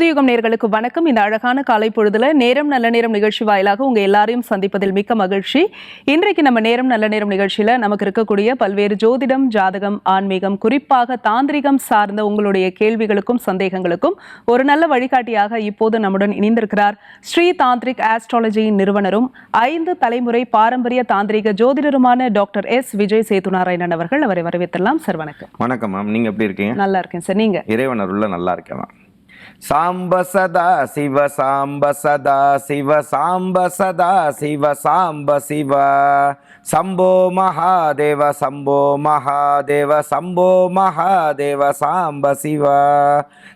புதியுகம் நேர்களுக்கு வணக்கம். இந்த அழகான காலை பொழுதுல நேரம் நல்ல நேரம் நிகழ்ச்சி வாயிலாக உங்க எல்லாரையும் சந்திப்பதில் மிக்க மகிழ்ச்சி. இன்றைக்கு நம்ம நேரம் நல்ல நேரம் நிகழ்ச்சியில நமக்கு இருக்கக்கூடிய பல்வேறு ஜோதிடம் ஜாதகம் ஆன்மீகம் குறிப்பாக தாந்திரிகம் சார்ந்த உங்களுடைய கேள்விகளுக்கும் சந்தேகங்களுக்கும் ஒரு நல்ல வழிகாட்டியாக இப்போது நம்முடன் இணைந்திருக்கிறார் ஸ்ரீ தாந்திரிக் ஆஸ்ட்ராலஜியின் நிறுவனரும் ஐந்து தலைமுறை பாரம்பரிய தாந்திரிக ஜோதிடருமான டாக்டர் எஸ். விஜய் சேதுநாராயணன் அவர்கள் அவரை வரவேற்றலாம் சார் வணக்கம். வணக்கம் மேம். நீங்க எப்படி இருக்கீங்க? நல்லா இருக்கேன் சார். நீங்க? இறைவன் அருள்ல நல்லா இருக்கேன் மேம். சாம்ப சதா சிவ சாம்ப சதா சிவ சாம்ப சதா சிவ சாம்ப சிவ. சம்போ மகாதேவ சம்போ மகாதேவ சம்போ மகாதேவ சாம்ப சிவ.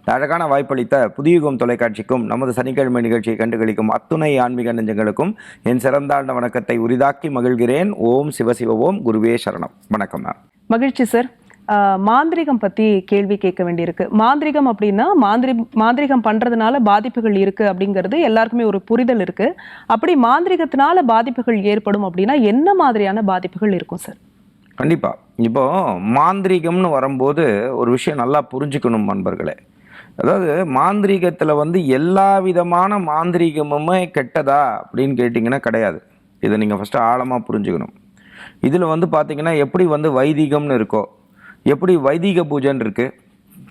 அழகான வாய்ப்பளித்த புதியுகம் தொலைக்காட்சிக்கும் நமது சனிக்கிழமை நிகழ்ச்சியை கண்டுகளிக்கும் அத்துணை ஆன்மீக நெஞ்சங்களுக்கும் என் சிறந்தாண்ட வணக்கத்தை உரிதாக்கி மகிழ்கிறேன். ஓம் சிவசிவ ஓம் குருவே சரணம். வணக்கம் மேம் மகிழ்ச்சி சார் மாந்திரிகம் பற்றி கேள்வி கேட்க வேண்டியிருக்கு. மாந்திரிகம் அப்படின்னா மாந்திரி மாந்திரிகம் பண்ணுறதுனால பாதிப்புகள் இருக்குது அப்படிங்கிறது எல்லாருக்குமே ஒரு புரிதல் இருக்குது அப்படி மாந்திரிகத்தினால பாதிப்புகள் ஏற்படும் அப்படின்னா என்ன மாதிரியான பாதிப்புகள் இருக்கும் சார்? கண்டிப்பாக இப்போ மாந்திரீகம்னு வரும்போது ஒரு விஷயம் நல்லா புரிஞ்சுக்கணும் நண்பர்களே. அதாவது மாந்திரீகத்தில் வந்து எல்லா விதமான மாந்திரீகமுமே கெட்டதா அப்படின்னு கேட்டிங்கன்னா கிடையாது. இதை நீங்கள் ஃபஸ்ட்டு ஆழமாக புரிஞ்சுக்கணும். இதில் வந்து பார்த்திங்கன்னா எப்படி வந்து வைதிகம்னு இருக்கோ எப்படி வைதிக பூஜைன்னு இருக்குது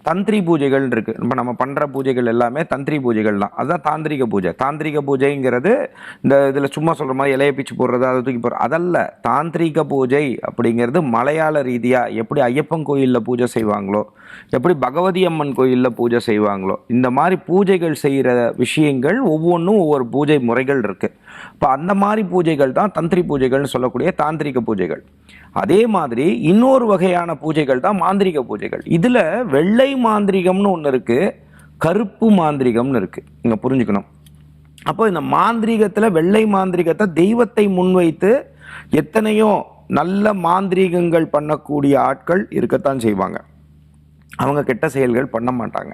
தந்திரி பூஜைகள் இருக்குது இப்போ நம்ம பண்ணுற பூஜைகள் எல்லாமே தந்திரி பூஜைகள் தான். அதுதான் தாந்திரிக பூஜை. தாந்திரிக பூஜைங்கிறது இந்த இதில் சும்மா சொல்கிற மாதிரி இலைய பிச்சு போடுறது அதை தூக்கி போடுறது. அதல்ல தாந்திரிக பூஜை அப்படிங்கிறது மலையாள ரீதியாக எப்படி ஐயப்பன் கோயிலில் பூஜை செய்வாங்களோ எப்படி பகவதி அம்மன் கோயிலில் பூஜை செய்வாங்களோ இந்த மாதிரி பூஜைகள் செய்கிற விஷயங்கள் ஒவ்வொன்றும் ஒவ்வொரு பூஜை முறைகள் இருக்குது இப்போ அந்த மாதிரி பூஜைகள் தான் தந்திரி பூஜைகள்னு சொல்லக்கூடிய தாந்திரிக பூஜைகள். அதே மாதிரி இன்னொரு வகையான பூஜைகள் தான் மாந்திரிக பூஜைகள். இதில் வெள்ளை மாந்திரிகம்னு ஒன்று இருக்குது கருப்பு மாந்திரிகம்னு இருக்குது இங்கே புரிஞ்சுக்கணும். அப்போ இந்த மாந்திரீகத்தில் வெள்ளை மாந்திரீகத்தை தெய்வத்தை முன்வைத்து எத்தனையோ நல்ல மாந்திரீகங்கள் பண்ணக்கூடிய ஆட்கள் இருக்கத்தான் செய்வாங்க. அவங்க கெட்ட செயல்கள் பண்ண மாட்டாங்க.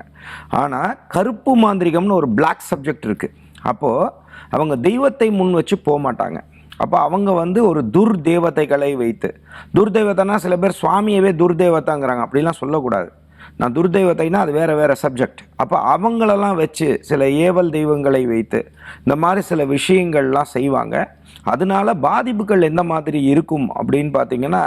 ஆனால் கருப்பு மாந்திரிகம்னு ஒரு பிளாக் சப்ஜெக்ட் இருக்குது அப்போது அவங்க தெய்வத்தை முன் வச்சு போக மாட்டாங்க அப்போ அவங்க வந்து ஒரு துர் தேவதைகளை வைத்து துர்தேவதைனா சில பேர் சுவாமியவே துர்தேவதாங்கிறாங்க. அப்படிலாம் சொல்லக்கூடாது. நான் துர்தெய்வத்தைனா அது வேறு வேறு சப்ஜெக்ட் அப்போ அவங்களெல்லாம் வச்சு சில ஏவல் தெய்வங்களை வைத்து இந்த மாதிரி சில விஷயங்கள்லாம் செய்வாங்க. அதனால பாதிப்புகள் எந்த மாதிரி இருக்கும் அப்படின்னு பார்த்தீங்கன்னா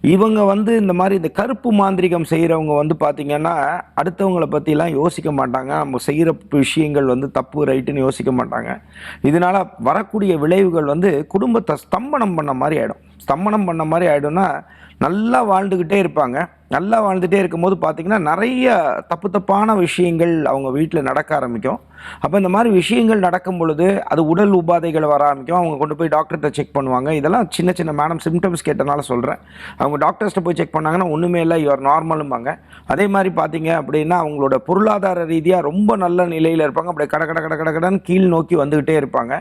இவங்க வந்து இந்த மாதிரி இந்த கருப்பு மாந்திரிகம் செய்கிறவங்க வந்து பார்த்திங்கன்னா அடுத்தவங்கள பற்றிலாம் யோசிக்க மாட்டாங்க. நம்ம செய்கிற விஷயங்கள் வந்து தப்பு ரைட்டுன்னு யோசிக்க மாட்டாங்க. இதனால வரக்கூடிய விளைவுகள் வந்து குடும்பத்தை ஸ்தம்பனம் பண்ண மாதிரி ஆகிடும் ஸ்தம்பனம் பண்ண மாதிரி ஆகிடும்னா நல்லா வாழ்ந்துக்கிட்டே இருப்பாங்க. நல்லா வாழ்ந்துகிட்டே இருக்கும்போது பார்த்திங்கன்னா நிறைய தப்பு தப்பான விஷயங்கள் அவங்க வீட்டில் நடக்க ஆரம்பிக்கும். அப்போ இந்த மாதிரி விஷயங்கள் நடக்கும் பொழுது அது உடல் உபாதைகள் வர ஆரம்பிக்கும். அவங்க கொண்டு போய் டாக்டர்கிட்ட செக் பண்ணுவாங்க. இதெல்லாம் சின்ன சின்ன மேடம் சிம்டம்ஸ் கேட்டனால சொல்கிறேன் அவங்க டாக்டர்ஸ்ட்ட போய் செக் பண்ணாங்கன்னா ஒன்றுமே இல்லை யுவர் நார்மலும்பாங்க அதே மாதிரி பார்த்தீங்க அப்படின்னா அவங்களோட பொருளாதார ரீதியாக ரொம்ப நல்ல நிலையில் இருப்பாங்க. அப்படியே கட கட கட கட கடன்னு கீழ் நோக்கி வந்துக்கிட்டே இருப்பாங்க.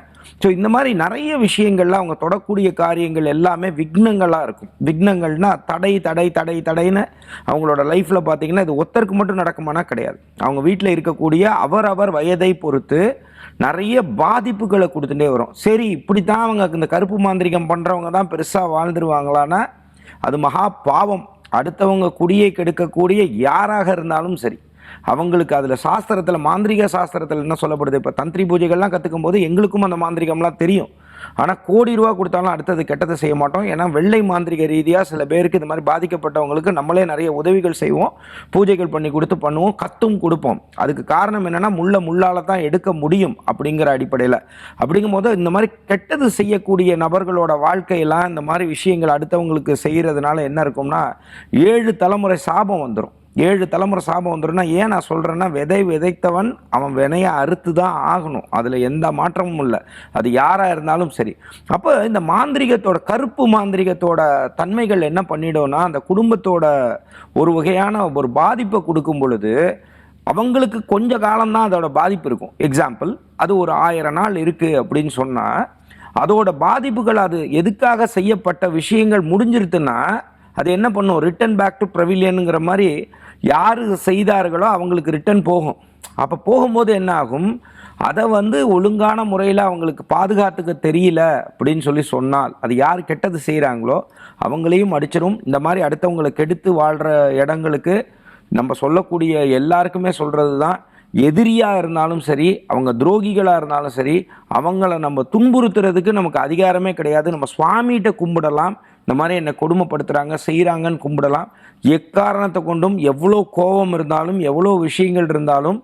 ஸோ இந்த மாதிரி நிறைய விஷயங்கள்லாம் அவங்க தொடக்கூடிய காரியங்கள் எல்லாமே விக்னங்களாக இருக்கும். விக்னங்கள்னால் தடை தடை தடை தடைன்னு அவங்களோட லைஃப்பில் பார்த்தீங்கன்னா இது ஒத்தருக்கு மட்டும் நடக்குமானா கிடையாது. அவங்க வீட்டில் இருக்கக்கூடிய அவரவர் வயதை பொறுத்து நிறைய பாதிப்புகளை கொடுத்துட்டே வரும். சரி இப்படி தான் அவங்க இந்த கருப்பு மாந்திரிகம் பண்ணுறவங்க தான் பெருசாக வாழ்ந்துருவாங்களான்னா அது மகா பாவம். அடுத்தவங்க குடியை கெடுக்கக்கூடிய யாராக இருந்தாலும் சரி அவங்களுக்கு அதில் சாஸ்திரத்தில் மாந்திரிக சாஸ்திரத்தில் என்ன சொல்லப்படுது? இப்போ தந்திரி பூஜைகள்லாம் கற்றுக்கும் போது எங்களுக்கும் அந்த மாந்திரிகம்லாம் தெரியும். ஆனால் கோடி ரூபா கொடுத்தாலும் அடுத்தது கெட்டதை செய்ய மாட்டோம். ஏன்னா வெள்ளை மாந்திரிக ரீதியாக சில பேருக்கு இந்த மாதிரி பாதிக்கப்பட்டவங்களுக்கு நம்மளே நிறைய உதவிகள் செய்வோம். பூஜைகள் பண்ணி கொடுத்து பண்ணுவோம். கத்தும் கொடுப்போம். அதுக்கு காரணம் என்னென்னா முள்ள முள்ளால் தான் எடுக்க முடியும் அப்படிங்கிற அடிப்படையில். அப்படிங்கும்போது இந்த மாதிரி கெட்டது செய்யக்கூடிய நபர்களோட வாழ்க்கையெல்லாம் இந்த மாதிரி விஷயங்கள் அடுத்தவங்களுக்கு செய்கிறதுனால என்ன இருக்கும்னா ஏழு தலைமுறை சாபம் வந்துடும் ஏழு தலைமுறை சாபம் வந்துடும்னா ஏன் நான் சொல்கிறேன்னா விதை விதைத்தவன் அவன் வினையை அறுத்து தான் ஆகணும். அதில் எந்த மாற்றமும் இல்லை. அது யாராக இருந்தாலும் சரி. அப்போ இந்த மாந்திரிகத்தோட கருப்பு மாந்திரிகத்தோட தன்மைகள் என்ன பண்ணிடும்னா அந்த குடும்பத்தோட ஒரு வகையான ஒரு பாதிப்பை கொடுக்கும் பொழுது அவங்களுக்கு கொஞ்ச காலம்தான் அதோட பாதிப்பு இருக்கும். எக்ஸாம்பிள் அது ஒரு ஆயிரம் நாள் இருக்குது அப்படின்னு சொன்னால் அதோட பாதிப்புகள் அது எதுக்காக செய்யப்பட்ட விஷயங்கள் முடிஞ்சிருத்துன்னா அது என்ன பண்ணும்? ரிட்டன் பேக் டு ப்ரவிலியனுங்கிற மாதிரி யார் செய்தார்களோ அவங்களுக்கு ரிட்டன் போகும். அப்போ போகும்போது என்ன ஆகும் அதை வந்து ஒழுங்கான முறையில் அவங்களுக்கு பாதுகாத்துக்க தெரியல அப்படின்னு சொல்லி சொன்னால் அது யார் கெட்டது செய்கிறாங்களோ அவங்களையும் அடிச்சிடும் இந்த மாதிரி அடுத்தவங்களை கெடுத்து வாழ்கிற இடங்களுக்கு நம்ம சொல்லக்கூடிய எல்லாருக்குமே சொல்கிறது தான் எதிரியாக இருந்தாலும் சரி அவங்க துரோகிகளாக இருந்தாலும் சரி அவங்கள நம்ம துன்புறுத்துறதுக்கு நமக்கு அதிகாரமே கிடையாது. நம்ம சுவாமிகிட்ட கும்பிடலாம். இந்த மாதிரி என்னை கொடுமைப்படுத்துகிறாங்க செய்கிறாங்கன்னு கும்பிடலாம். எக்காரணத்தை கொண்டும் எவ்வளோ கோபம் இருந்தாலும் எவ்வளோ விஷயங்கள் இருந்தாலும்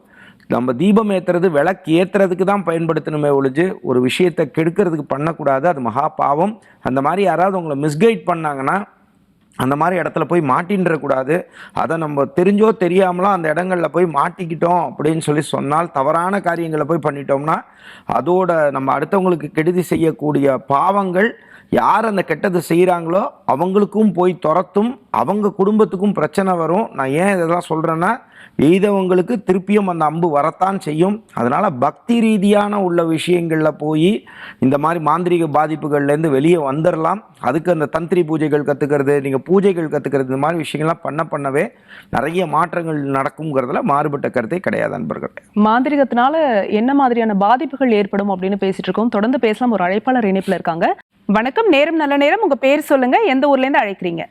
நம்ம தீபம் ஏற்றுறது விளக்கு ஏற்றுறதுக்கு தான் பயன்படுத்தணுமே ஒழிஞ்சு ஒரு விஷயத்தை கெடுக்கிறதுக்கு பண்ணக்கூடாது. அது மகா பாவம். அந்த மாதிரி யாராவது உங்களை மிஸ்கைட் பண்ணாங்கன்னா அந்த மாதிரி இடத்துல போய் மாட்டின்றக்கூடாது. அதை நம்ம தெரிஞ்சோ தெரியாமலோ அந்த இடங்களில் போய் மாட்டிக்கிட்டோம் அப்படின்னு சொல்லி சொன்னால் தவறான காரியங்களை போய் பண்ணிட்டோம்னா அதோட நம்ம அடுத்தவங்களுக்கு கெடுதி செய்யக்கூடிய பாவங்கள் யார் அந்த கெட்டது செய்கிறாங்களோ அவங்களுக்கும் போய் துரத்தும் அவங்க குடும்பத்துக்கும் பிரச்சனை வரும். நான் ஏன் இதெல்லாம் சொல்கிறேன்னா எய்தவங்களுக்கு திருப்பியும் அந்த அம்பு வரத்தான் செய்யும். அதனால் பக்தி ரீதியான உள்ள விஷயங்களில் போய் இந்த மாதிரி மாந்திரீக பாதிப்புகள்லேருந்து வெளியே வந்துடலாம் அதுக்கு அந்த தந்திரி பூஜைகள் கற்றுக்கிறது நீங்கள் பூஜைகள் கற்றுக்கிறது இந்த மாதிரி விஷயங்கள்லாம் பண்ண பண்ணவே நிறைய மாற்றங்கள் நடக்குங்கிறதுல மாறுபட்ட கருத்தே கிடையாது அன்பர்கள். மாந்திரிகத்தினால என்ன மாதிரியான பாதிப்புகள் ஏற்படும் அப்படின்னு பேசிட்டு இருக்கோம். தொடர்ந்து பேசலாம். ஒரு அழைப்பாளர் இணைப்பில் இருக்காங்க. வணக்கம் நேரம் நல்ல நேரம். உங்க பேர் சொல்லுங்க. எந்த ஊர்ல இருந்து அழைக்கிறீங்க?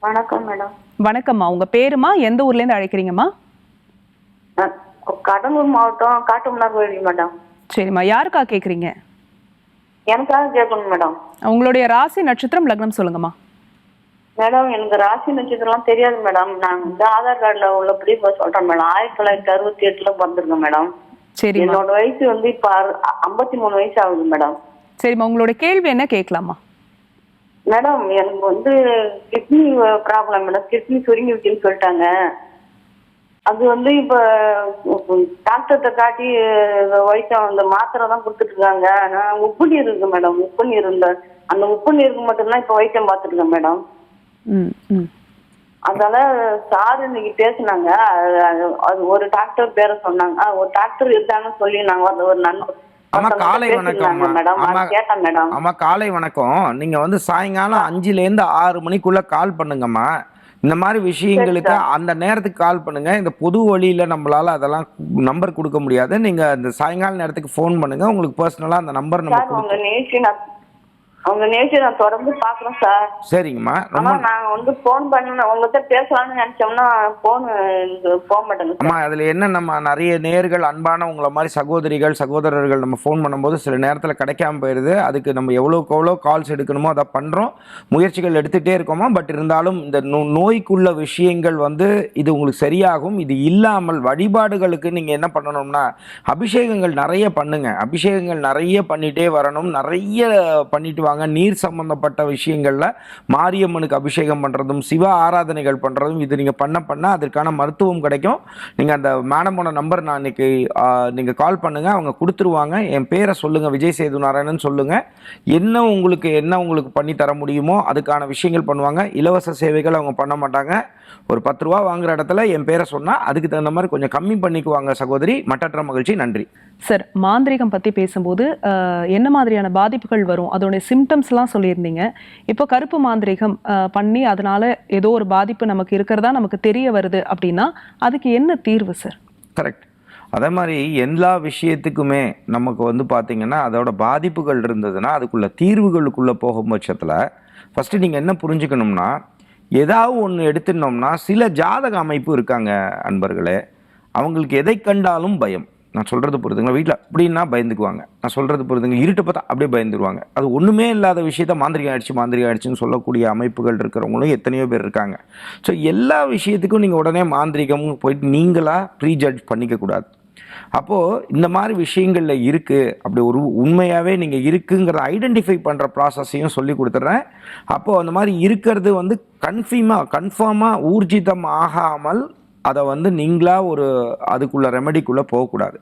வணக்கம் மேடம். வணக்கம்மா. உங்க பேருமா? எந்த ஊர்ல இருந்து அழைக்கிறீங்கம்மா? கடலூர் மாவட்டம் காட்டுமன்னார் கோயில் மேடம். சரிம்மா. யாருக்கா கேக்குறீங்க? எனக்காக கேட்கணும் மேடம். உங்களுடைய ராசி நட்சத்திரம் லக்னம் சொல்லுங்கம்மா. மேடம் எனக்கு ராசி நட்சத்திரம்லாம் தெரியாது மேடம். நான் வந்து ஆதார் கார்டுல உள்ளபடி இப்போ சொல்றேன் மேடம். ஆயிரத்தி தொள்ளாயிரத்தி அறுபத்தி எட்டுல பிறந்திருக்கேன் மேடம். சரிம்மா. என்னோட வயசு வந்து இப்ப ஐம்பத்தி மூணு வயசு ஆகுது மேடம். சரிம்மா உங்களுடைய கேள்வி என்ன கேட்கலாமா? மேடம் எனக்கு வந்து கிட்னி ப்ராப்ளம் மேடம். கிட்னி சுருங்கி விட்டுன்னு சொல்லிட்டாங்க. அது வந்து இப்ப டாக்டர்கிட்ட காட்டி வயசு அந்த மாத்திரை தான் கொடுத்துட்டு இருக்காங்க நான் உப்பு நீர் இருக்கு மேடம். உப்பு நீர் இருந்த அந்த உப்பு நீருக்கு மட்டும்தான் இப்ப வைத்தியம் பார்த்துட்டு இருக்கேன் மேடம் அதனால சார் இன்னைக்கு பேசுனாங்க. அது- ஒரு டாக்டர் பேரை சொன்னாங்க. ஒரு டாக்டர் இருக்காங்கன்னு சொல்லி நாங்க ஒரு ஒரு நண்பர் ஆமா காலை மேடம். ஆமா காலை வணக்கம். நீங்க வந்து சாயங்காலம் அஞ்சுலேருந்து ஆறு மணிக்குள்ள கால் பண்ணுங்கம்மா. இந்த மாதிரி விஷயங்களுக்கு அந்த நேரத்துக்கு கால் பண்ணுங்க. இந்த பொது வழியில நம்மளால அதெல்லாம் நம்பர் கொடுக்க முடியாது. நீங்க இந்த சாயங்கால நேரத்துக்கு ஃபோன் பண்ணுங்க. உங்களுக்கு பர்சனலா அந்த நம்பர் நம்ம உங்க நிகழ்ச்சி நான் தொடர்ந்து பாக்குறேன் சார். சரிங்கம்மா. ரொம்ப நாங்க வந்து போன் பண்ண உங்ககிட்ட பேசலாம்னு நினைச்சோம்னா போன் போக மாட்டேங்குது அம்மா அதில் என்ன நம்ம நிறைய நேர்கள் அன்பான உங்களை மாதிரி சகோதரிகள் சகோதரர்கள் நம்ம ஃபோன் பண்ணும்போது சில நேரத்தில் கிடைக்காம போயிடுது அதுக்கு நம்ம எவ்வளோக்கு எவ்வளோ கால்ஸ் எடுக்கணுமோ அதை பண்ணுறோம் முயற்சிகள் எடுத்துகிட்டே இருக்கோமா? பட் இருந்தாலும் இந்த நோ நோய்க்குள்ள விஷயங்கள் வந்து இது உங்களுக்கு சரியாகும். இது இல்லாமல் வழிபாடுகளுக்கு நீங்கள் என்ன பண்ணணும்னா அபிஷேகங்கள் நிறைய பண்ணுங்க. அபிஷேகங்கள் நிறைய பண்ணிகிட்டே வரணும். நிறைய பண்ணிட்டு பண்ணுவாங்க நீர் சம்பந்தப்பட்ட விஷயங்களில் மாரியம்மனுக்கு அபிஷேகம் பண்ணுறதும் சிவ ஆராதனைகள் பண்ணுறதும் இது நீங்கள் பண்ண பண்ண அதற்கான மருத்துவம் கிடைக்கும். நீங்கள் அந்த மேடமோட நம்பர் நான் இன்றைக்கி நீங்கள் கால் பண்ணுங்கள் அவங்க கொடுத்துருவாங்க. என் பேரை சொல்லுங்கள் விஜய் சேது நாராயணன் சொல்லுங்கள் என்ன உங்களுக்கு என்ன உங்களுக்கு பண்ணி தர முடியுமோ அதுக்கான விஷயங்கள் பண்ணுவாங்க. இலவச சேவைகள் அவங்க பண்ண மாட்டாங்க. ஒரு பத்து ரூபா வாங்குற இடத்துல என் பேரை சொன்னால் அதுக்கு தகுந்த மாதிரி கொஞ்சம் கம்மி பண்ணிக்குவாங்க சகோதரி. மட்டற்ற மகிழ்ச்சி. நன்றி. சார் மாந்திரிகம் பத்தி பேசும்போது என்ன மாதிரியான பாதிப்புகள் வரும்? அதோடைய சிம்டம்ஸ்லாம் சொல்லியிருந்தீங்க. இப்போ கருப்பு மாந்திரிகம் பண்ணி அதனால ஏதோ ஒரு பாதிப்பு நமக்கு இருக்கிறதா நமக்கு தெரிய வருது அப்படின்னா அதுக்கு என்ன தீர்வு சார் கரெக்ட் அதே மாதிரி எல்லா விஷயத்துக்குமே நமக்கு வந்து பார்த்திங்கன்னா அதோட பாதிப்புகள் இருந்ததுன்னா அதுக்குள்ள தீர்வுகளுக்குள்ளே போகும் பட்சத்தில் ஃபஸ்ட்டு நீங்கள் என்ன புரிஞ்சுக்கணும்னா ஏதாவது ஒன்று எடுத்துட்டோம்னா சில ஜாதக அமைப்பு இருக்காங்க அன்பர்களே. அவங்களுக்கு எதை கண்டாலும் பயம். நான் சொல்கிறது பொறுத்துங்களா வீட்டில் அப்படின்னா பயந்துக்குவாங்க. நான் சொல்கிறது பொறுத்துங்க இருட்டை பார்த்தா அப்படியே பயந்துருவாங்க. அது ஒன்றுமே இல்லாத விஷயத்த மாந்திரிகம் ஆயிடுச்சு மாந்திரிகம் ஆயிடுச்சுன்னு சொல்லக்கூடிய அமைப்புகள் இருக்கிறவங்களும் எத்தனையோ பேர் இருக்காங்க. ஸோ எல்லா விஷயத்துக்கும் நீங்கள் உடனே மாந்திரிகம் போயிட்டு நீங்களாக ப்ரீ ஜட்ஜ் பண்ணிக்க கூடாது. அப்போது இந்த மாதிரி விஷயங்களில் இருக்குது அப்படி ஒரு உண்மையாகவே நீங்கள் இருக்குங்கிறத ஐடென்டிஃபை பண்ணுற ப்ராசஸையும் சொல்லி கொடுத்துட்றேன் அப்போது அந்த மாதிரி இருக்கிறது வந்து கன்ஃபீமாக கன்ஃபார்மாக ஊர்ஜிதம் ஆகாமல் அதை வந்து நீங்களாக ஒரு அதுக்குள்ளே ரெமெடிக்குள்ளே போகக்கூடாது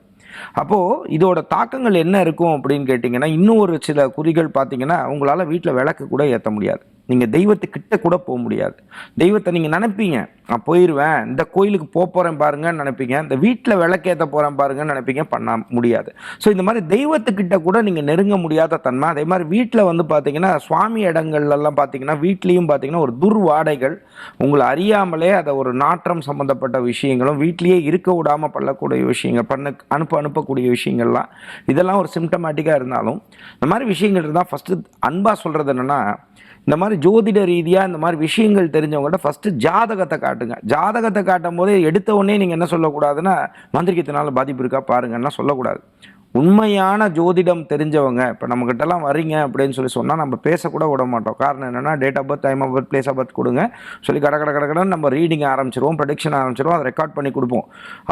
அப்போது இதோட தாக்கங்கள் என்ன இருக்கும் அப்படின்னு கேட்டிங்கன்னா இன்னும் ஒரு சில குறிகள் பார்த்தீங்கன்னா உங்களால் வீட்டில் விளக்கு கூட ஏற்ற முடியாது. நீங்கள் தெய்வத்துக்கிட்ட கூட போக முடியாது. தெய்வத்தை நீங்கள் நினைப்பீங்க நான் போயிடுவேன் இந்த கோயிலுக்கு போக போகிறேன் பாருங்கன்னு நினைப்பீங்க இந்த வீட்டில் விளக்கேற்ற போகிறேன் பாருங்கன்னு நினைப்பீங்க பண்ண முடியாது. ஸோ இந்த மாதிரி தெய்வத்துக்கிட்ட கூட நீங்கள் நெருங்க முடியாத தன்மை அதே மாதிரி வீட்டில் வந்து பார்த்தீங்கன்னா சுவாமி இடங்கள்லாம் பார்த்தீங்கன்னா வீட்லேயும் பார்த்தீங்கன்னா ஒரு துர்வாடைகள் உங்களை அறியாமலே அதை ஒரு நாற்றம் சம்மந்தப்பட்ட விஷயங்களும் வீட்லேயே இருக்க விடாமல் பண்ணக்கூடிய விஷயங்கள் பண்ண அனுப்ப அனுப்பக்கூடிய விஷயங்கள்லாம் இதெல்லாம் ஒரு சிம்டமேட்டிக்காக இருந்தாலும் இந்த மாதிரி விஷயங்கள் இருந்தால் ஃபஸ்ட்டு அன்பாக சொல்கிறது என்னென்னா இந்த மாதிரி ஜோதிட ரீதியாக இந்த மாதிரி விஷயங்கள் தெரிஞ்சவங்கள்ட்ட ஃபஸ்ட்டு ஜாதகத்தை காட்டுங்க. ஜாதகத்தை காட்டும் போதே எடுத்த உடனே நீங்கள் என்ன சொல்லக்கூடாதுன்னா மந்திரிக்கத்தினால பாதிப்பு இருக்கா? பாருங்கன்னா சொல்லக்கூடாது. உண்மையான ஜோதிடம் தெரிஞ்சவங்க இப்போ நம்மக்கிட்டலாம் வரீங்க அப்படின்னு சொல்லி சொன்னால் நம்ம பேசக்கூட விட மாட்டோம் காரணம் என்னென்னா date of birth time of birth place of birth கொடுங்க. சொல்லி கட கட கடகடன்னு நம்ம ரீடிங் ஆரம்பிச்சிருவோம் ப்ரடிக்ஷன் ஆரம்பிச்சிருவோம் அதை ரெக்கார்ட் பண்ணி கொடுப்போம்.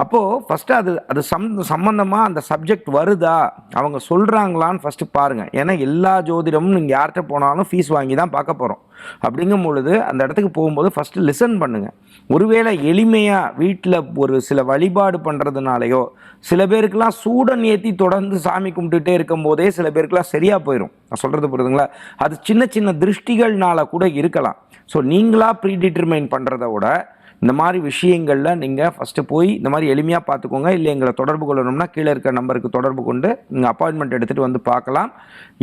அப்போது ஃபஸ்ட்டு அது அது சம் சம்மந்தமாக அந்த சப்ஜெக்ட் வருதா? அவங்க சொல்கிறாங்களான்னு ஃபஸ்ட்டு பாருங்கள் ஏன்னா எல்லா ஜோதிடமும் நீங்கள் யார்கிட்ட போனாலும் ஃபீஸ் வாங்கி தான் பார்க்க போகிறோம் அப்படிங்கும் பொழுது அந்த இடத்துக்கு போகும்போது ஃபஸ்ட்டு லிசன் பண்ணுங்கள் ஒருவேளை எளிமையாக வீட்டில் ஒரு சில வழிபாடு பண்ணுறதுனாலையோ சில பேருக்கெல்லாம் சூடன் ஏற்றி தொடர்ந்து சாமி கும்பிட்டுட்டே இருக்கும் போதே சில பேருக்கெல்லாம் சரியாக போயிடும் நான் சொல்கிறது புரியுதுங்களா? அது சின்ன சின்ன திருஷ்டிகள்னால கூட இருக்கலாம். ஸோ நீங்களாக ப்ரீ டிட்டர்மைன் பண்ணுறத விட இந்த மாதிரி விஷயங்களில் நீங்கள் ஃபஸ்ட்டு போய் இந்த மாதிரி எளிமையாக பார்த்துக்கோங்க. இல்லை எங்களை தொடர்பு கொள்ளணும்னா கீழே இருக்க நம்பருக்கு தொடர்பு கொண்டு நீங்கள் அப்பாயின்மெண்ட் எடுத்துகிட்டு வந்து பார்க்கலாம்.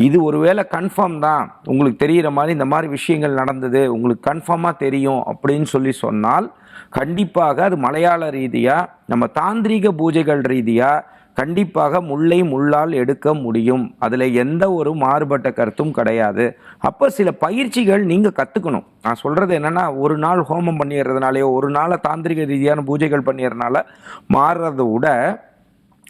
இது ஒருவேளை கன்ஃபார்ம் தான். உங்களுக்கு தெரிகிற மாதிரி இந்த மாதிரி விஷயங்கள் நடந்தது உங்களுக்கு கன்ஃபார்மாக தெரியும் அப்படின்னு சொல்லி சொன்னால் கண்டிப்பாக அது மலையாள ரீதியாக நம்ம தாந்திரீக பூஜைகள் ரீதியாக கண்டிப்பாக முல்லை முள்ளால் எடுக்க முடியும். அதில் எந்த ஒரு மாறுபட்ட கருத்தும் கிடையாது. அப்போ சில பயிற்சிகள் நீங்கள் கற்றுக்கணும் நான் சொல்கிறது என்னென்னா ஒரு நாள் ஹோமம் பண்ணிடுறதுனாலையோ ஒரு நாளை தாந்திரிக ரீதியான பூஜைகள் பண்ணிடுறதுனால மாறுறதை விட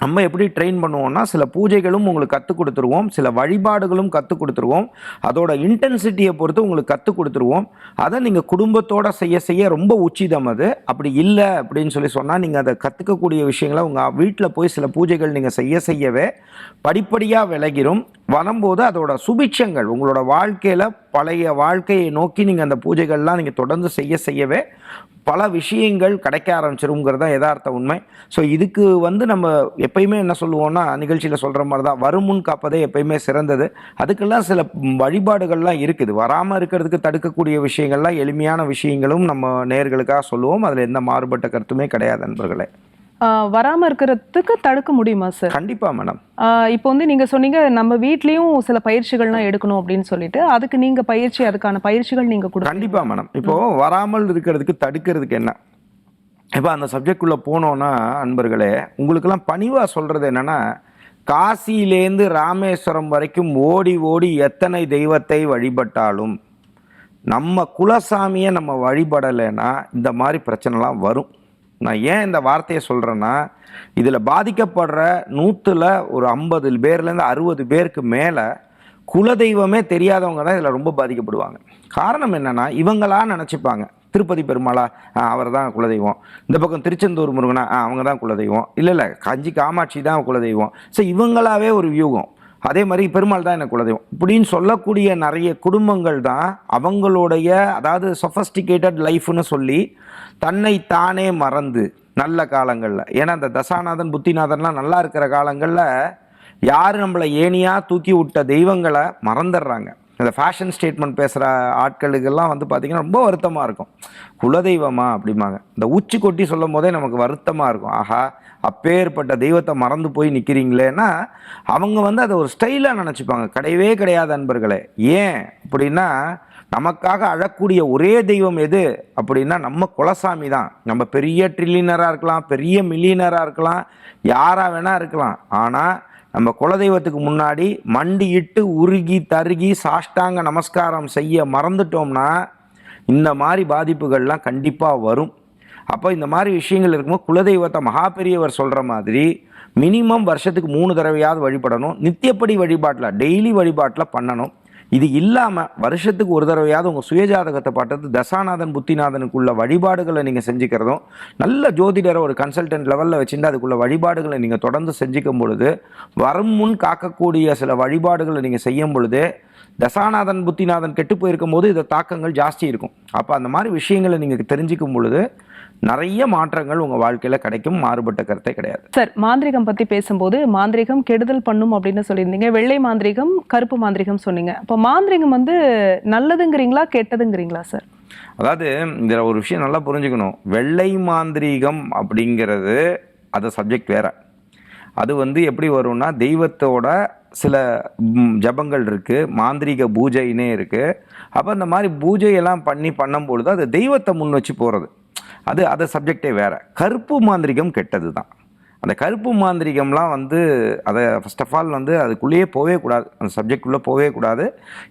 நம்ம எப்படி ட்ரெயின் பண்ணுவோம்னா சில பூஜைகளும் உங்களுக்கு கற்றுக் கொடுத்துருவோம் சில வழிபாடுகளும் கற்றுக் கொடுத்துருவோம். அதோட இன்டென்சிட்டியை பொறுத்து உங்களுக்கு கற்றுக் கொடுத்துருவோம். அதை நீங்கள் குடும்பத்தோட செய்ய செய்ய ரொம்ப உச்சிதம் அது. அப்படி இல்லை அப்படின்னு சொல்லி சொன்னால் நீங்கள் அதை கற்றுக்கக்கூடிய விஷயங்களை உங்கள் வீட்டில் போய் சில பூஜைகள் நீங்கள் செய்ய செய்யவே படிப்படியாக விலகிரும். வரும்போது அதோட சுபிட்சங்கள் உங்களோட வாழ்க்கையில் பழைய வாழ்க்கையை நோக்கி நீங்கள் அந்த பூஜைகள்லாம் நீங்கள் தொடர்ந்து செய்ய செய்யவே பல விஷயங்கள் கிடைக்க ஆரம்பிச்சிருங்கிறது தான் யதார்த்த உண்மை. ஸோ இதுக்கு வந்து நம்ம எப்பயுமே என்ன சொல்லுவோம்னா நிகழ்ச்சியில் சொல்கிற மாதிரி தான் வருமுன் காப்பதே எப்பயுமே சிறந்தது. அதுக்கெல்லாம் சில வழிபாடுகள்லாம் இருக்குது. வராமல் இருக்கிறதுக்கு தடுக்கக்கூடிய விஷயங்கள்லாம் எளிமையான விஷயங்களும் நம்ம நேர்களுக்காக சொல்லுவோம். அதில் எந்த மாறுபட்ட கருத்துமே கிடையாது நண்பர்களே. ஆஹ் வராம இருக்கிறதுக்கு தடுக்க முடியுமா சார் கண்டிப்பாக மேடம் இப்போ வந்து நீங்க சொன்னீங்க நம்ம வீட்லயும் சில பயிற்சிகள்லாம் எடுக்கணும் அப்படின்னு சொல்லிட்டு அதுக்கு நீங்க பயிற்சி அதுக்கான பயிற்சிகள் நீங்க கொடுங்க கண்டிப்பா மேடம் இப்போ வராமல் இருக்கிறதுக்கு தடுக்கிறதுக்கு என்ன? இப்போ அந்த சப்ஜெக்டுக்குள்ளே போனோன்னா அன்பர்களே உங்களுக்கெல்லாம் பணிவாக சொல்கிறது என்னென்னா காசியிலேருந்து ராமேஸ்வரம் வரைக்கும் ஓடி ஓடி எத்தனை தெய்வத்தை வழிபட்டாலும் நம்ம குலசாமியை நம்ம வழிபடலைன்னா இந்த மாதிரி பிரச்சனைலாம் வரும். நான் ஏன் இந்த வார்த்தையை சொல்கிறேன்னா இதில் பாதிக்கப்படுற நூற்றில் ஒரு ஐம்பது பேர்லேருந்து அறுபது பேருக்கு மேலே குலதெய்வமே தெரியாதவங்க தான் இதில் ரொம்ப பாதிக்கப்படுவாங்க. காரணம் என்னென்னா இவங்களா நினச்சிப்பாங்க திருப்பதி பெருமாளா அவர் தான் குலதெய்வம். இந்த பக்கம் திருச்செந்தூர் முருகனா அவங்க தான் குலதெய்வம். இல்லை இல்லை கஞ்சி காமாட்சி தான் குலதெய்வம். ஸோ இவங்களாவே ஒரு வியூகம். அதே மாதிரி பெருமாள் தான் எனக்கு குலதெய்வம். இப்படின்னு சொல்லக்கூடிய நிறைய குடும்பங்கள் தான் அவங்களுடைய அதாவது சொஃபஸ்டிகேட்டட் லைஃப்னு சொல்லி தன்னை தானே மறந்து நல்ல காலங்களில். ஏன்னா அந்த தசாநாதன் புத்திநாதன்லாம் நல்லா இருக்கிற காலங்களில் யார் நம்மளை ஏனியாக தூக்கி விட்ட தெய்வங்களை மறந்துடுறாங்க. இந்த ஃபேஷன் ஸ்டேட்மெண்ட் பேசுகிற ஆட்களுக்கெல்லாம் வந்து பார்த்திங்கன்னா ரொம்ப வருத்தமாக இருக்கும். குலதெய்வமா அப்படிம்பாங்க. இந்த உச்சி கொட்டி சொல்லும் போதே நமக்கு வருத்தமாக இருக்கும். ஆஹா அப்பேற்பட்ட தெய்வத்தை மறந்து போய் நிற்கிறீங்களேன்னா அவங்க வந்து அதை ஒரு ஸ்டைலாக நினச்சிப்பாங்க. கிடையவே கிடையாது அன்பர்களே. ஏன் அப்படின்னா நமக்காக அழக்கூடிய ஒரே தெய்வம் எது அப்படின்னா நம்ம குலசாமி தான். நம்ம பெரிய ட்ரில்லியனராக இருக்கலாம் பெரிய மில்லியனராக இருக்கலாம் யாராக வேணால் இருக்கலாம். ஆனால் நம்ம குலதெய்வத்துக்கு முன்னாடி மண்டியிட்டு உருகி தருகி சாஷ்டாங்க நமஸ்காரம் செய்ய மறந்துட்டோம்னா இந்த மாதிரி பாதிப்புகள்லாம் கண்டிப்பாக வரும். அப்போ இந்த மாதிரி விஷயங்கள் இருக்கும்போது குலதெய்வத்தை மகா பெரியவர் சொல்கிற மாதிரி மினிமம் வருஷத்துக்கு மூணு தடவையாவது வழிபடணும். நித்தியப்படி வழிபாட்டில் டெய்லி வழிபாட்டில் பண்ணணும். இது இல்லாமல் வருஷத்துக்கு ஒரு தடவையாவது உங்கள் சுயஜாதகத்தை பார்த்தது தசாநாதன் புத்திநாதனுக்குள்ள வழிபாடுகளை நீங்கள் செஞ்சுக்கிறதும் நல்ல ஜோதிடரை ஒரு கன்சல்டன்ட் லெவலில் வச்சுருந்து அதுக்குள்ள வழிபாடுகளை நீங்கள் தொடர்ந்து செஞ்சுக்கும் பொழுது வரும் முன் காக்கக்கூடிய சில வழிபாடுகளை நீங்கள் செய்யும் பொழுது தசாநாதன் புத்திநாதன் கெட்டு போயிருக்கும் போது இந்த தாக்கங்கள் ஜாஸ்தி இருக்கும். அப்போ அந்த மாதிரி விஷயங்களை நீங்கள் தெரிஞ்சுக்கும் பொழுது நிறைய மாற்றங்கள் உங்கள் வாழ்க்கையில் கிடைக்கும் மாறுபட்ட கருத்தே கிடையாது. சார் மாந்திரிகம் பத்தி பேசும்போது மாந்திரிகம் கெடுதல் பண்ணும் அப்படின்னு சொல்லியிருந்தீங்க. வெள்ளை மாந்திரிகம் கருப்பு மாந்திரிகம் சொன்னீங்க. அப்போ மாந்திரிகம் வந்து நல்லதுங்கிறீங்களா கெட்டதுங்கிறீங்களா சார்? அதாவது இதில் ஒரு விஷயம் நல்லா புரிஞ்சுக்கணும். வெள்ளை மாந்திரீகம் அப்படிங்கிறது அது சப்ஜெக்ட் வேற. அது வந்து எப்படி வரும்னா தெய்வத்தோட சில ஜபங்கள் இருக்குது மாந்திரீக பூஜைன்னே இருக்குது அப்போ அந்த மாதிரி பூஜையெல்லாம் பண்ணி பண்ணும்பொழுது அது தெய்வத்தை முன் வச்சு போகிறது அது அதை சப்ஜெக்டே வேறு. கருப்பு மாந்திரிகம் கெட்டது தான் அந்த கருப்பு மாந்திரிகம்லாம் வந்து அதை ஃபஸ்ட் ஆஃப் ஆல் வந்து அதுக்குள்ளேயே போகவே கூடாது. அந்த சப்ஜெக்டுள்ளே போகவே கூடாது.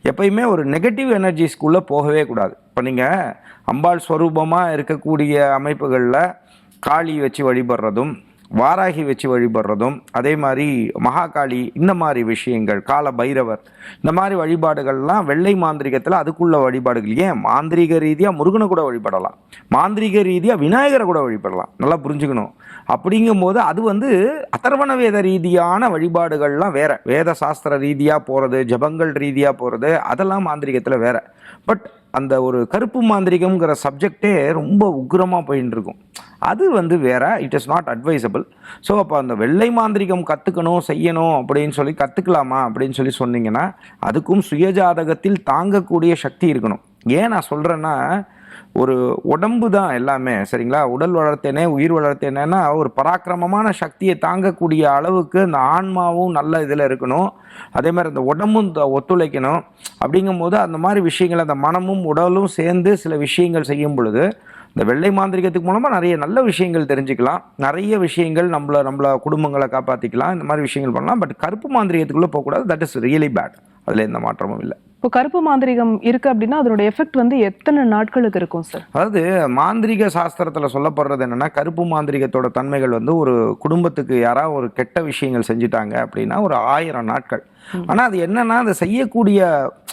எப்பயுமே ஒரு நெகட்டிவ் எனர்ஜிஸ்க்குள்ளே போகவே கூடாது. இப்போ நீங்கள் அம்பாள் ஸ்வரூபமாக இருக்கக்கூடிய அமைப்புகளில் காளி வச்சு வழிபடுறதும் வாராகி வச்சு வழிபடுறதும் அதே மாதிரி மகாகாளி இந்த மாதிரி விஷயங்கள் கால பைரவர் இந்த மாதிரி வழிபாடுகள்லாம் வெள்ளை மாந்திரிகத்தில் அதுக்குள்ள வழிபாடுகள். ஏன்? மாந்திரீக ரீதியாக முருகனை கூட வழிபடலாம். மாந்திரீக ரீதியாக விநாயகரை கூட வழிபடலாம். நல்லா புரிஞ்சுக்கணும். அப்படிங்கும்போது அது வந்து அதர்வண வேத ரீதியான வழிபாடுகள்லாம் வேற. வேத சாஸ்திர ரீதியாக போகிறது ஜபங்கள் ரீதியாக போகிறது அதெல்லாம் மாந்திரிகத்தில் வேற. பட் அந்த ஒரு கருப்பு மாந்திரிகம்ங்கிற சப்ஜெக்டே ரொம்ப உக்கிரமாக போயின்னு இருக்கும் அது வந்து வேற it is not advisable so அப்போ அந்த வெள்ளை மாந்திரிகம் கற்றுக்கணும் செய்யணும் அப்படின்னு சொல்லி கற்றுக்கலாமா அப்படின்னு சொல்லி சொன்னீங்கன்னா அதுக்கும் சுயஜாதகத்தில் தாங்கக்கூடிய சக்தி இருக்கணும். ஏன் நான் சொல்கிறேன்னா ஒரு உடம்பு தான் எல்லாமே சரிங்களா? உடல் வளர்த்தேனே உயிர் வளர்த்தேனேன்னா ஒரு பராக்கிரமமான சக்தியை தாங்கக்கூடிய அளவுக்கு அந்த ஆன்மாவும் நல்ல இதில் இருக்கணும். அதே மாதிரி அந்த உடம்பும் த- ஒத்துழைக்கணும். அப்படிங்கும்போது அந்த மாதிரி விஷயங்கள் அந்த மனமும் உடலும் சேர்ந்து சில விஷயங்கள் செய்யும் பொழுது இந்த வெள்ளை மாந்திரிகத்துக்கு மூலமாக நிறைய நல்ல விஷயங்கள் தெரிஞ்சுக்கலாம். நிறைய விஷயங்கள் நம்மள நம்மள குடும்பங்களை காப்பாற்றிக்கலாம் இந்த மாதிரி விஷயங்கள் பண்ணலாம். பட் கருப்பு மாந்திரிகத்துக்குள்ளே போகக்கூடாது. தட் இஸ் ரியலி பேட் அதில் எந்த மாற்றமும் இல்லை. இப்போ கருப்பு மாந்திரிகம் இருக்கு அப்படின்னா அதனோட எஃபெக்ட் வந்து எத்தனை நாட்களுக்கு இருக்கும் சார் அதாவது மாந்திரிக சாஸ்திரத்தில் சொல்லப்படுறது என்னன்னா கருப்பு மாந்திரிகத்தோட தன்மைகள் வந்து ஒரு குடும்பத்துக்கு யாராவது ஒரு கெட்ட விஷயங்கள் செஞ்சுட்டாங்க அப்படின்னா ஒரு ஆயிரம் நாட்கள். ஆனால் அது என்னன்னா அதை செய்யக்கூடிய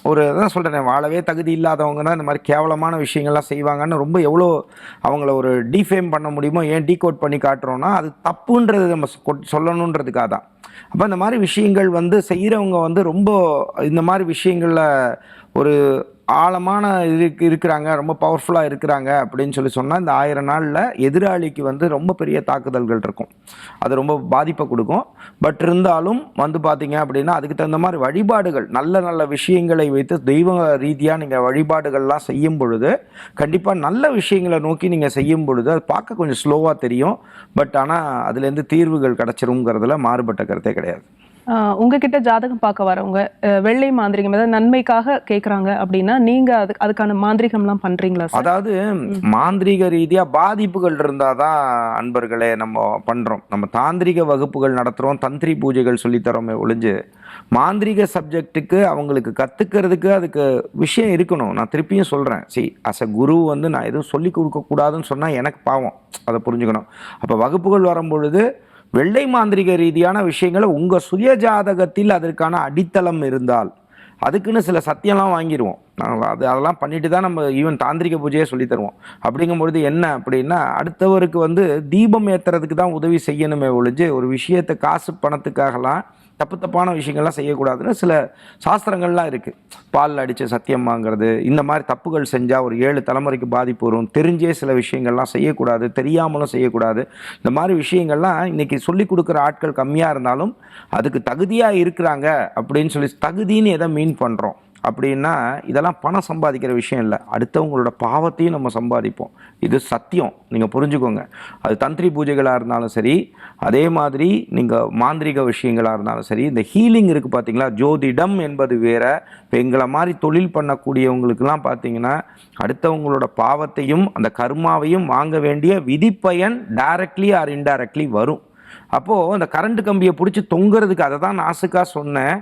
ஒரு இதான் சொல்கிறேன் வாழவே தகுதி இல்லாதவங்க தான் இந்த மாதிரி கேவலமான விஷயங்கள்லாம் செய்வாங்கன்னு ரொம்ப எவ்வளோ அவங்கள ஒரு டீஃபேம் பண்ண முடியுமோ ஏன் டீகோட் பண்ணி காட்டுறோன்னா அது தப்புன்றது நம்ம சொல்லணுன்றதுக்காக தான். அப்போ இந்த மாதிரி விஷயங்கள் வந்து செய்கிறவங்க வந்து ரொம்ப இந்த மாதிரி விஷயங்களில் ஒரு ஆழமான இருக்கு இருக்கிறாங்க ரொம்ப பவர்ஃபுல்லாக இருக்கிறாங்க அப்படின்னு சொல்லி சொன்னால் இந்த ஆயிரம் நாளில் எதிராளிக்கு வந்து ரொம்ப பெரிய தாக்குதல்கள் இருக்கும். அது ரொம்ப பாதிப்பை கொடுக்கும். பட் இருந்தாலும் வந்து பார்த்தீங்க அப்படின்னா அதுக்கு தகுந்த மாதிரி வழிபாடுகள் நல்ல நல்ல விஷயங்களை வைத்து தெய்வ ரீதியாக நீங்கள் வழிபாடுகள்லாம் செய்யும் பொழுது கண்டிப்பாக நல்ல விஷயங்களை நோக்கி நீங்கள் செய்யும் பொழுது அது பார்க்க கொஞ்சம் ஸ்லோவாக தெரியும். பட் ஆனால் அதுலேருந்து தீர்வுகள் கிடச்சிருங்கிறதுல மாறுபட்ட கருத்தே கிடையாது. உங்ககிட்ட ஜாதகம் பார்க்க வரவங்க வெள்ளை மாந்திரிகம் அதாவது நன்மைக்காக கேக்குறாங்க அப்படின்னா நீங்க அது அதுக்கான மாந்திரிகம்லாம் பண்றீங்களா சார்? அதாவது மாந்திரீக ரீதியா பாதிப்புகள் இருந்தால் தான் அன்பர்களே நம்ம பண்றோம். நம்ம தாந்திரிக வகுப்புகள் நடத்துறோம் தந்திரி பூஜைகள் சொல்லித்தரோமே ஒழிஞ்சு மாந்திரீக சப்ஜெக்ட்டுக்கு அவங்களுக்கு கத்துக்கிறதுக்கு அதுக்கு விஷயம் இருக்கணும். நான் திருப்பியும் சொல்றேன். சி அஸ் அ குரு வந்து நான் எதுவும் சொல்லி கொடுக்க கூடாதுன்னு சொன்னா எனக்கு பாவம். அதை புரிஞ்சுக்கணும். அப்ப வகுப்புகள் வரும்பொழுது வெள்ளை மாந்திரிக ரீதியான விஷயங்களை உங்கள் சுய ஜாதகத்தில் அதற்கான அடித்தளம் இருந்தால் அதுக்குன்னு சில சத்தியம்லாம் வாங்கிடுவோம் நாங்கள் அது அதெல்லாம் பண்ணிட்டு தான் நம்ம ஈவன் தாந்திரிக பூஜையே சொல்லித்தருவோம் அப்படிங்கும்பொழுது என்ன அப்படின்னா அடுத்தவருக்கு வந்து தீபம் ஏற்றுறதுக்கு தான் உதவி செய்யணுமே ஒழிஞ்சு ஒரு விஷயத்தை காசு பணத்துக்காகலாம் தப்பு தப்பான விஷயங்கள்லாம் செய்யக்கூடாதுன்னு சில சாஸ்திரங்கள்லாம் இருக்குது பாலில் அடித்த சத்தியம் இந்த மாதிரி தப்புகள் செஞ்சால் ஒரு ஏழு தலைமுறைக்கு பாதிப்பு வரும் தெரிஞ்சே சில விஷயங்கள்லாம் செய்யக்கூடாது தெரியாமலும் செய்யக்கூடாது. இந்த மாதிரி விஷயங்கள்லாம் இன்றைக்கி சொல்லி கொடுக்குற ஆட்கள் கம்மியாக இருந்தாலும் அதுக்கு தகுதியாக இருக்கிறாங்க அப்படின்னு சொல்லி தகுதின்னு எதை மீன் பண்ணுறோம் அப்படின்னா இதெல்லாம் பணம் சம்பாதிக்கிற விஷயம் இல்லை. அடுத்தவங்களோட பாவத்தையும் நம்ம சம்பாதிப்போம். இது சத்தியம். நீங்கள் புரிஞ்சுக்கோங்க. அது தந்திரி பூஜைகளாக இருந்தாலும் சரி அதே மாதிரி நீங்கள் மாந்திரிக விஷயங்களாக இருந்தாலும் சரி இந்த ஹீலிங் இருக்குது பார்த்தீங்களா ஜோதிடம் என்பது வேற. இப்போ எங்களை மாதிரி தொழில் பண்ணக்கூடியவங்களுக்கெல்லாம் பார்த்தீங்கன்னா அடுத்தவங்களோட பாவத்தையும் அந்த கர்மாவையும் வாங்க வேண்டிய விதிப்பயன் டைரக்ட்லி ஆர் இன்டைரக்ட்லி வரும். அப்போது அந்த கரண்ட் கம்பியை பிடிச்சி தொங்குறதுக்கு அதை தான் நாசுக்காக சொன்னேன்.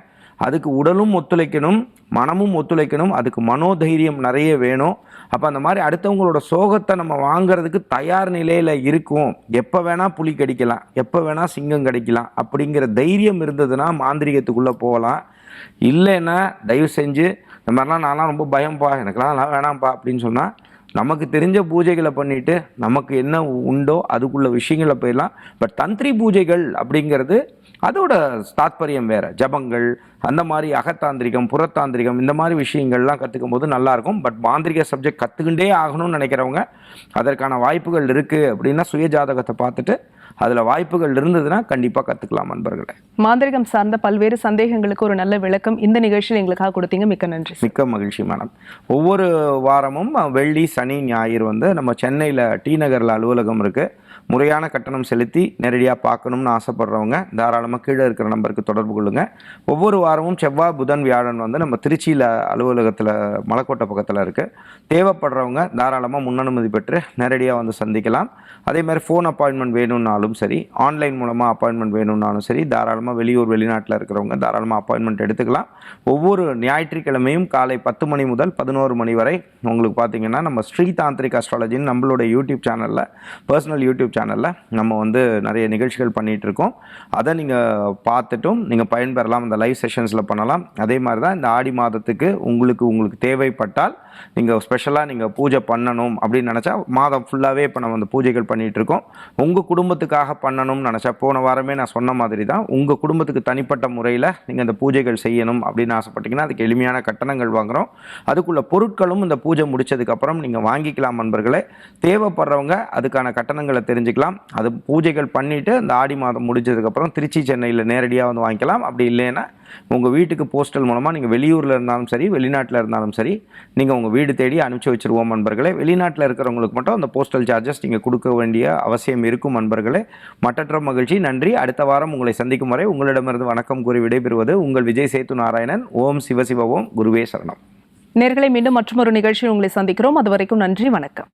அதுக்கு உடலும் ஒத்துழைக்கணும் மனமும் ஒத்துழைக்கணும் அதுக்கு மனோதைரியம் நிறைய வேணும். அப்போ அந்த மாதிரி அடுத்தவங்களோட சோகத்தை நம்ம வாங்குறதுக்கு தயார் நிலையில் இருக்கும். எப்போ வேணால் புலி கடிக்கலாம் எப்போ வேணால் சிங்கம் கடிக்கலாம் அப்படிங்கிற தைரியம் இருந்ததுன்னா மாந்திரிகத்துக்குள்ளே போகலாம். இல்லைன்னா தயவு செஞ்சு இந்த மாதிரிலாம் நான்லாம் ரொம்ப பயம்பா எனக்கெல்லாம் அதெல்லாம் வேணாம்ப்பா அப்படின்னு சொன்னால் நமக்கு தெரிஞ்ச பூஜைகளை பண்ணிவிட்டு நமக்கு என்ன உண்டோ அதுக்குள்ள விஷயங்களை போயிடலாம். பட் தந்திரி பூஜைகள் அப்படிங்கிறது அதோட தாத்பரியம் வேற. ஜபங்கள் அந்த மாதிரி அகத்தாந்திரிகம் புறத்தாந்திரிகம் இந்த மாதிரி விஷயங்கள்லாம் கற்றுக்கும் போது நல்லா இருக்கும் பட் மாந்திரிக சப்ஜெக்ட் கற்றுக்கிட்டே ஆகணும்னு நினைக்கிறவங்க அதற்கான வாய்ப்புகள் இருக்குது அப்படின்னா சுய ஜாதகத்தை பார்த்துட்டு அதில் வாய்ப்புகள் இருந்ததுன்னா கண்டிப்பாக கற்றுக்கலாம் நண்பர்களே. மாந்திரிகம் சார்ந்த பல்வேறு சந்தேகங்களுக்கு ஒரு நல்ல விளக்கம் இந்த நிகழ்ச்சியில் எங்களுக்காக கொடுத்தீங்க. மிக்க நன்றி. மிக்க மகிழ்ச்சி மேடம். ஒவ்வொரு வாரமும் வெள்ளி சனி ஞாயிறு வந்து நம்ம சென்னையில் டி நகரில் அலுவலகம் இருக்குது முறையான கட்டணம் செலுத்தி நேரடியாக பார்க்கணும்னு ஆசைப்படுறவங்க தாராளமாக கீழே இருக்கிற நம்பருக்கு தொடர்பு கொள்ளுங்கள் ஒவ்வொரு வாரமும் செவ்வாய் புதன் வியாழன் வந்து நம்ம திருச்சியில் அலுவலகத்தில் மலைக்கோட்டை பக்கத்தில் இருக்குது தேவைப்படுறவங்க தாராளமாக முன்னனுமதி பெற்று நேரடியாக வந்து சந்திக்கலாம். அதே மாதிரி ஃபோன் அப்பாயின்மெண்ட் வேணும்னாலும் சரி ஆன்லைன் மூலமாக அப்பாயின்மெண்ட் வேணும்னாலும் சரி தாராளமாக வெளியூர் வெளிநாட்டில் இருக்கிறவங்க தாராளமாக அப்பாயின்மெண்ட் எடுத்துக்கலாம். ஒவ்வொரு ஞாயிற்றுக்கிழமையும் காலை பத்து மணி முதல் பதினோரு மணி வரை உங்களுக்கு பார்த்தீங்கன்னா நம்ம ஸ்ரீ தாந்திரிக் அஸ்ட்ராலஜின்னு நம்மளோட யூடியூப் சேனலில் பர்சனல் யூடியூப் சேனல் சேனலில் நம்ம வந்து நிறைய நிகழ்ச்சிகள் பண்ணிகிட்ருக்கோம் அதை நீங்கள் பார்த்துட்டும் நீங்கள் பயன்பெறலாம். அந்த லைவ் செஷன்ஸில் பண்ணலாம். அதே மாதிரி தான் இந்த ஆடி மாதத்துக்கு உங்களுக்கு உங்களுக்கு தேவைப்பட்டால் நீங்கள் ஸ்பெஷலாக நீங்கள் பூஜை பண்ணணும் அப்படின்னு நினச்சா மாதம் ஃபுல்லாகவே இப்போ நம்ம அந்த பூஜைகள் பண்ணிகிட்ருக்கோம் உங்கள் குடும்பத்துக்காக பண்ணணும்னு நினச்சா போன வாரமே நான் சொன்ன மாதிரி தான் உங்கள் குடும்பத்துக்கு தனிப்பட்ட முறையில் நீங்கள் அந்த பூஜைகள் செய்யணும் அப்படின்னு ஆசைப்பட்டீங்கன்னா அதுக்கு எளிமையான கட்டணங்கள் வாங்குகிறோம் அதுக்குள்ள பொருட்களும் இந்த பூஜை முடிச்சதுக்கப்புறம் நீங்கள் வாங்கிக்கலாம் நண்பர்களே. தேவைப்படுறவங்க அதுக்கான கட்டணங்களை தெரிஞ்சுக்கலாம். அது பூஜைகள் பண்ணிவிட்டு அந்த ஆடி மாதம் முடிஞ்சதுக்கப்புறம் திருச்சி சென்னையில் நேரடியாக வந்து வாங்கிக்கலாம். அப்படி இல்லைன்னா உங்கள் வீட்டுக்கு போஸ்டல் மூலமாக நீங்கள் வெளியூரில் இருந்தாலும் சரி வெளிநாட்டில் இருந்தாலும் சரி நீங்கள் உங்கள் வீடு தேடி அனுப்பிச்சி வச்சிருவோம் நண்பர்களே. வெளிநாட்டில் இருக்கிறவங்களுக்கு மட்டும் அந்த போஸ்டல் சார்ஜஸ் நீங்கள் கொடுக்க வேண்டிய அவசியம் இருக்கும் நண்பர்களே. மற்றற்ற மகிழ்ச்சி. நன்றி. அடுத்த வாரம் உங்களை சந்திக்கும் வரை உங்களிடமிருந்து வணக்கம் கூறி விடைபெறுவது உங்கள் விஜய் சேத்து நாராயணன். ஓம் சிவசிவ ஓம். குருவே சரணம். நேர்களை மீண்டும் மற்றொரு நிகழ்ச்சியில் உங்களை சந்திக்கிறோம். அது வரைக்கும் நன்றி. வணக்கம்.